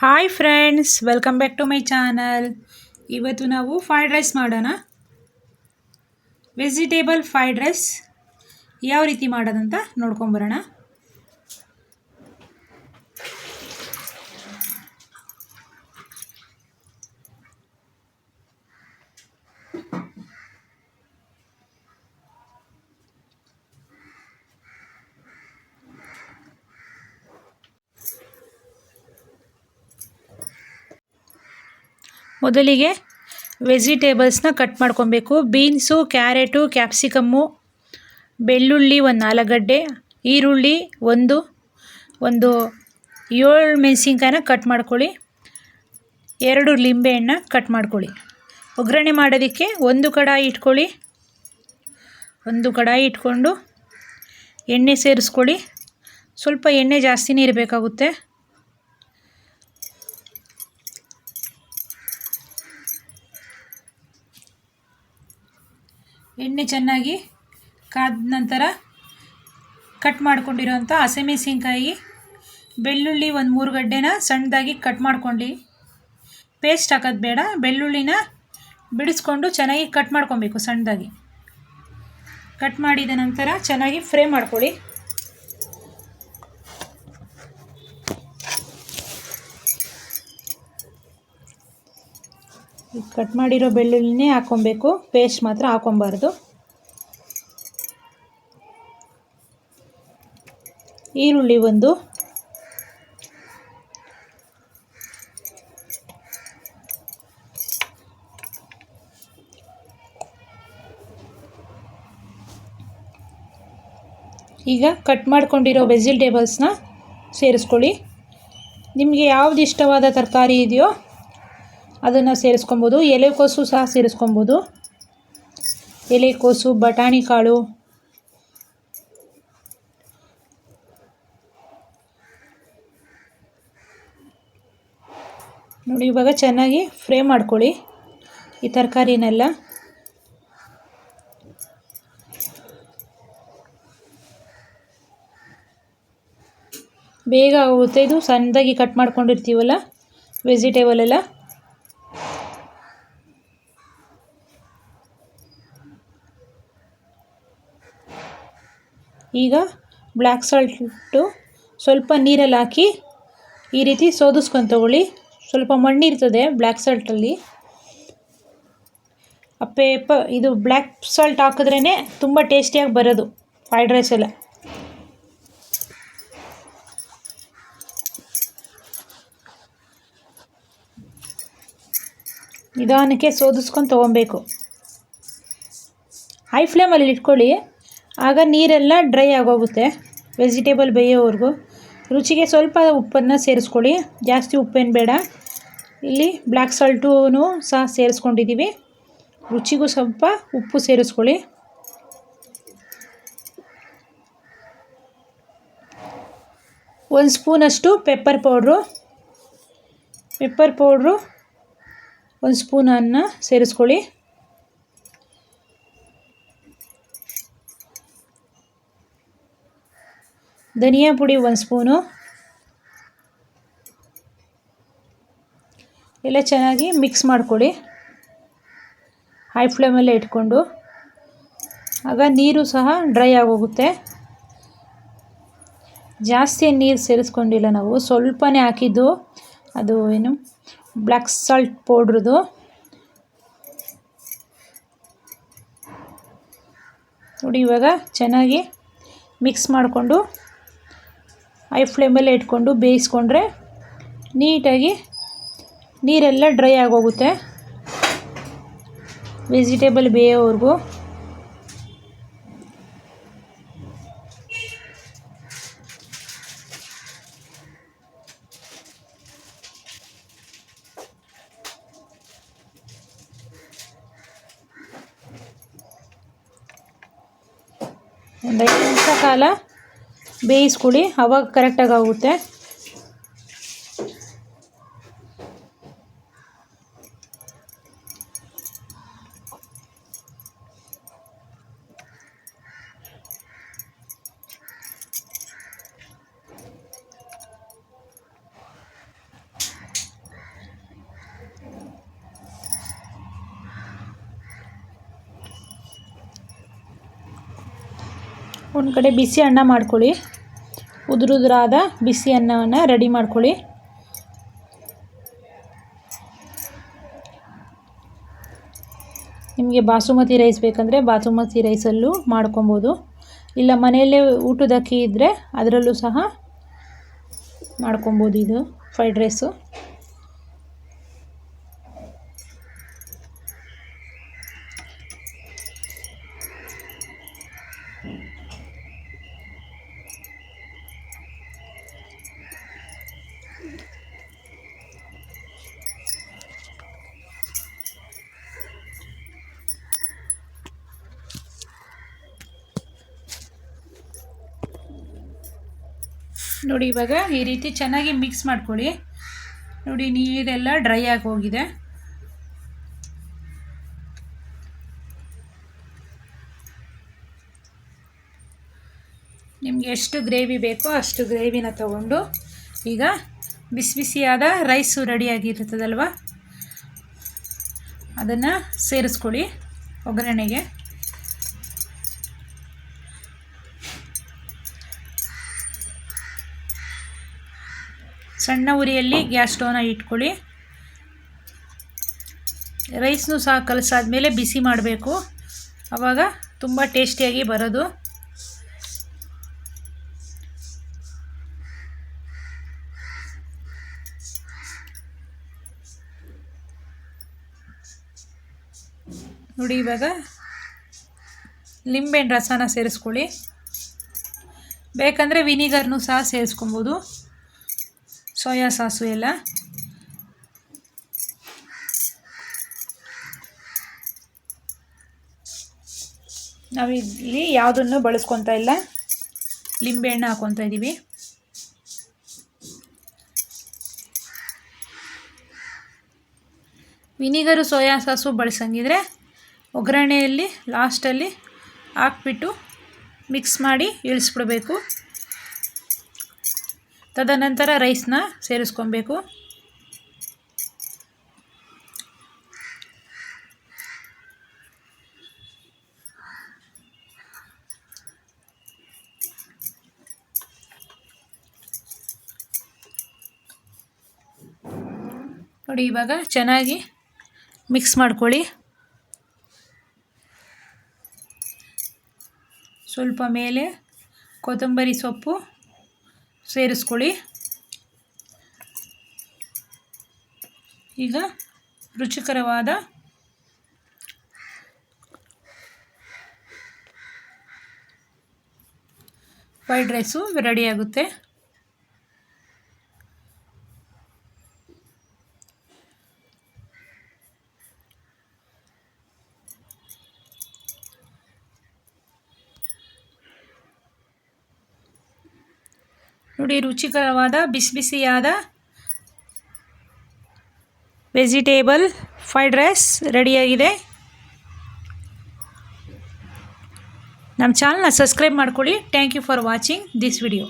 Hi friends welcome back to my channel ಇವತ್ತು ನಾವು fried rice ಮಾಡೋಣ. ವೆಜಿಟೇಬಲ್ ಫ್ರೈಡ್ ರೈಸ್ ಯಾವ ರೀತಿ ಮಾಡೋದಂತ ನೋಡ್ಕೊಂಬರೋಣ ಮೊದಲಿಗೆ ವೆಜಿಟೇಬಲ್ಸ್ನ ಕಟ್ ಮಾಡ್ಕೊಬೇಕು. ಬೀನ್ಸು, ಕ್ಯಾರೆಟು, ಕ್ಯಾಪ್ಸಿಕಮ್ಮು, ಬೆಳ್ಳುಳ್ಳಿ ಒಂದು ಆಲೂಗಡ್ಡೆ ಗಡ್ಡೆ ಈರುಳ್ಳಿ ಒಂದು ಒಂದು ಏಳು ಮೆಣಸಿನ್ಕಾಯಿನ ಕಟ್ ಮಾಡ್ಕೊಳ್ಳಿ. ಎರಡು ಲಿಂಬೆಹಣ್ಣ ಕಟ್ ಮಾಡ್ಕೊಳ್ಳಿ. ಒಗ್ಗರಣೆ ಮಾಡೋದಕ್ಕೆ ಒಂದು ಕಡಾಯಿ ಇಟ್ಕೊಳ್ಳಿ. ಒಂದು ಕಡಾಯಿ ಇಟ್ಕೊಂಡು ಎಣ್ಣೆ ಸೇರಿಸ್ಕೊಳ್ಳಿ. ಸ್ವಲ್ಪ ಎಣ್ಣೆ ಜಾಸ್ತಿನೇ ಇರಬೇಕಾಗುತ್ತೆ. ಎಣ್ಣೆ ಚೆನ್ನಾಗಿ ಕಾದ ನಂತರ ಕಟ್ ಮಾಡ್ಕೊಂಡಿರೋಂಥ ಹಸಿಮೆಣಸಿನ್ಕಾಯಿ ಬೆಳ್ಳುಳ್ಳಿ ಒಂದು ಮೂರು ಗಡ್ಡೆನ ಸಣ್ಣದಾಗಿ ಕಟ್ ಮಾಡ್ಕೊಂಡು ಪೇಸ್ಟ್ ಹಾಕೋದು ಬೇಡ, ಬೆಳ್ಳುಳ್ಳಿನ ಬಿಡಿಸ್ಕೊಂಡು ಚೆನ್ನಾಗಿ ಕಟ್ ಮಾಡ್ಕೊಬೇಕು ಸಣ್ಣದಾಗಿ. ಕಟ್ ಮಾಡಿದ ನಂತರ ಚೆನ್ನಾಗಿ ಫ್ರೈ ಮಾಡ್ಕೊಳ್ಳಿ. ಕಟ್ ಮಾಡಿರೋ ಬೆಳ್ಳುಳ್ಳಿನೇ ಹಾಕ್ಕೊಬೇಕು. ಪೇಸ್ಟ್ ಮಾತ್ರ ಹಾಕೊಬಾರ್ದು ಈರುಳ್ಳಿ ಒಂದು. ಈಗ ಕಟ್ ಮಾಡ್ಕೊಂಡಿರೋ ವೆಜಿಟೇಬಲ್ಸ್ನ ಸೇರಿಸ್ಕೊಳ್ಳಿ. ನಿಮಗೆ ಯಾವ್ದು ಇಷ್ಟವಾದ ತರಕಾರಿ ಇದೆಯೋ ಅದನ್ನು ಸೇರಿಸ್ಕೊಬೋದು. ಎಲೆಕೋಸು ಸಹ ಸೇರಿಸ್ಕೊಬೋದು. ಎಲೆಕೋಸು ಬಟಾಣಿ ಕಾಳು. ನೋಡಿ, ಇವಾಗ ಚೆನ್ನಾಗಿ ಫ್ರೈ ಮಾಡ್ಕೊಳ್ಳಿ. ಈ ತರಕಾರಿನೆಲ್ಲ. ಬೇಗ ಆಗುತ್ತೆ ಇದು ಸಣ್ಣದಾಗಿ ಕಟ್ ಮಾಡ್ಕೊಂಡಿರ್ತೀವಲ್ಲ ವೆಜಿಟೇಬಲ್ ಎಲ್ಲ. ಈಗ ಬ್ಲ್ಯಾಕ್ ಸಾಲ್ಟು ಸ್ವಲ್ಪ ನೀರಲ್ಲಿ ಹಾಕಿ ಈ ರೀತಿ ಸೋದಿಸ್ಕೊಂಡು ತಗೊಳ್ಳಿ. ಸ್ವಲ್ಪ ಮಣ್ಣಿರ್ತದೆ ಬ್ಲ್ಯಾಕ್ ಸಾಲ್ಟಲ್ಲಿ ಆ ಪೇಪ ಇದು ಬ್ಲ್ಯಾಕ್ ಸಾಲ್ಟ್ ಹಾಕಿದ್ರೇ ತುಂಬ ಟೇಸ್ಟಿಯಾಗಿ ಬರೋದು ಫ್ರೈಡ್ ರೈಸ್ ಎಲ್ಲ. ನಿಧಾನಕ್ಕೆ ಸೋದಿಸ್ಕೊಂಡು ತೊಗೊಬೇಕು. ಹೈ ಫ್ಲೇಮಲ್ಲಿ ಇಟ್ಕೊಳ್ಳಿ. ಆಗ ನೀರೆಲ್ಲ ಡ್ರೈ ಆಗೋಗುತ್ತೆ ವೆಜಿಟೇಬಲ್ ಬೇಯೋವರೆಗೂ. ರುಚಿಗೆ ಸ್ವಲ್ಪ ಉಪ್ಪನ್ನು ಸೇರಿಸ್ಕೊಳ್ಳಿ. ಜಾಸ್ತಿ ಉಪ್ಪೇನು ಬೇಡ. ಇಲ್ಲಿ ಬ್ಲ್ಯಾಕ್ ಸಾಲ್ಟೂ ಸಹ ಸೇರಿಸ್ಕೊಂಡಿದ್ದೀವಿ. ರುಚಿಗೂ ಸ್ವಲ್ಪ ಉಪ್ಪು ಸೇರಿಸ್ಕೊಳ್ಳಿ. ಒಂದು ಸ್ಪೂನಷ್ಟು ಪೆಪ್ಪರ್ ಪೌಡ್ರು. ಪೆಪ್ಪರ್ ಪೌಡ್ರು, ಒಂದು ಸ್ಪೂನನ್ನು ಸೇರಿಸ್ಕೊಳ್ಳಿ. ಧನಿಯಾ ಪುಡಿ ಒಂದು ಸ್ಪೂನು. ಎಲ್ಲ ಚೆನ್ನಾಗಿ ಮಿಕ್ಸ್ ಮಾಡ್ಕೊಳ್ಳಿ. ಹೈ ಫ್ಲೇಮಲ್ಲೇ ಇಟ್ಕೊಂಡು. ಆಗ ನೀರು ಸಹ ಡ್ರೈ ಆಗೋಗುತ್ತೆ. ಜಾಸ್ತಿ ನೀರು ಸೇರಿಸ್ಕೊಂಡಿಲ್ಲ ನಾವು. ಸ್ವಲ್ಪನೇ ಹಾಕಿದ್ದು ಅದು ಏನು ಬ್ಲ್ಯಾಕ್ ಸಾಲ್ಟ್ ಪೌಡ್ರದು ನೋಡಿ ಇವಾಗ ಚೆನ್ನಾಗಿ ಮಿಕ್ಸ್ ಮಾಡಿಕೊಂಡು ಐ ಫ್ಲೇಮಲ್ಲೇ ಇಟ್ಕೊಂಡು ಬೇಯಿಸ್ಕೊಂಡ್ರೆ ನೀಟಾಗಿ ನೀರೆಲ್ಲ ಡ್ರೈ ಆಗೋಗುತ್ತೆ. ವೆಜಿಟೇಬಲ್ ಬೇಯೋವರೆಗೂ. ಒಂದು ಐದು ನಿಮಿಷ ಕಾಲ ಬೇಯಿಸ್ಕೊಡಿ ಅವಾಗ ಕರೆಕ್ಟಾಗಿ ಆಗುತ್ತೆ. ಒಂದು ಕಡೆ ಬಿಸಿ ಅನ್ನ ಮಾಡ್ಕೊಳ್ಳಿ. ಉದುರುದುರಾದ ಬಿಸಿ ಅನ್ನವನ್ನು ರೆಡಿ ಮಾಡ್ಕೊಳ್ಳಿ. ನಿಮಗೆ ಬಾಸುಮತಿ ರೈಸ್ ಬೇಕಂದರೆ ಬಾಸುಮತಿ ರೈಸಲ್ಲೂ ಮಾಡ್ಕೊಬೋದು. ಇಲ್ಲ ಮನೆಯಲ್ಲೇ ಊಟದ ಅಕ್ಕಿ ಇದ್ದರೆ ಅದರಲ್ಲೂ ಸಹ ಮಾಡ್ಕೊಬೋದು ಇದು ಫ್ರೈಡ್ ರೈಸು ನೋಡಿ, ಇವಾಗ ಈ ರೀತಿ ಚೆನ್ನಾಗಿ ಮಿಕ್ಸ್ ಮಾಡ್ಕೊಳ್ಳಿ. ನೋಡಿ, ನೀರೆಲ್ಲ ಡ್ರೈ ಆಗಿ ಹೋಗಿದೆ. ನಿಮಗೆ ಎಷ್ಟು ಗ್ರೇವಿ ಬೇಕೋ ಅಷ್ಟು ಗ್ರೇವಿನ ತಗೊಂಡು ಈಗ ಬಿಸಿ ಬಿಸಿಯಾದ ರೈಸು ರೆಡಿಯಾಗಿರ್ತದಲ್ವ? ಅದನ್ನು ಸೇರಿಸ್ಕೊಳ್ಳಿ ಒಗ್ಗರಣೆಗೆ. ಸಣ್ಣ ಉರಿಯಲ್ಲಿ ಗ್ಯಾಸ್ ಸ್ಟೋವ್ನ ಇಟ್ಕೊಳ್ಳಿ. ರೈಸ್ನು ಸಹ ಕಲಸಾದ್ಮೇಲೆ ಬಿಸಿ ಮಾಡಬೇಕು. ಆವಾಗ ತುಂಬ ಟೇಸ್ಟಿಯಾಗಿ ಬರೋದು. ನೋಡಿ ಇವಾಗ ಲಿಂಬೆಹಣ್ಣು ರಸನ ಸೇರಿಸ್ಕೊಳ್ಳಿ. ಬೇಕಂದರೆ ವಿನಿಗರ್ನು ಸಹ ಸೇರಿಸ್ಕೊಬೋದು. ಸೋಯಾ ಸಾಸು ಎಲ್ಲ. ನಾವಿಲ್ಲಿ ಯಾವುದನ್ನು ಬಳಸ್ಕೊತಾ ಇಲ್ಲ. ಲಿಂಬೆಹಣ್ಣು ಹಾಕ್ಕೊತಾ ಇದ್ದೀವಿ ವಿನಿಗರು ಸೋಯಾ ಸಾಸು ಬಳಸಂಗಿದ್ರೆ ಒಗ್ಗರಣೆಯಲ್ಲಿ ಲಾಸ್ಟಲ್ಲಿ ಹಾಕ್ಬಿಟ್ಟು ಮಿಕ್ಸ್ ಮಾಡಿ ಇಳಿಸ್ಬಿಡಬೇಕು. ತದನಂತರ ರೈಸ್ನ ಸೇರಿಸ್ಕೊಬೇಕು. ನೋಡಿ ಇವಾಗ ಚೆನ್ನಾಗಿ ಮಿಕ್ಸ್ ಮಾಡ್ಕೊಳ್ಳಿ. ಸ್ವಲ್ಪ ಮೇಲೆ ಕೊತ್ತಂಬರಿ ಸೊಪ್ಪು ಸೇರಿಸ್ಕೊಳ್ಳಿ. ಈಗ ರುಚಿಕರವಾದ ಫ್ರೈಡ್ ರೈಸು ರೆಡಿಯಾಗುತ್ತೆ ನೋಡಿ, ರುಚಿಕರವಾದ, ಬಿಸಿ ಬಿಸಿಯಾದ ವೆಜಿಟೇಬಲ್ ಫ್ರೈಡ್ ರೈಸ್ ರೆಡಿಯಾಗಿದೆ. ನಮ್ಮ ಚಾನಲ್ನ ಸಬ್ಸ್ಕ್ರೈಬ್ ಮಾಡ್ಕೊಳ್ಳಿ. Thank you for watching this video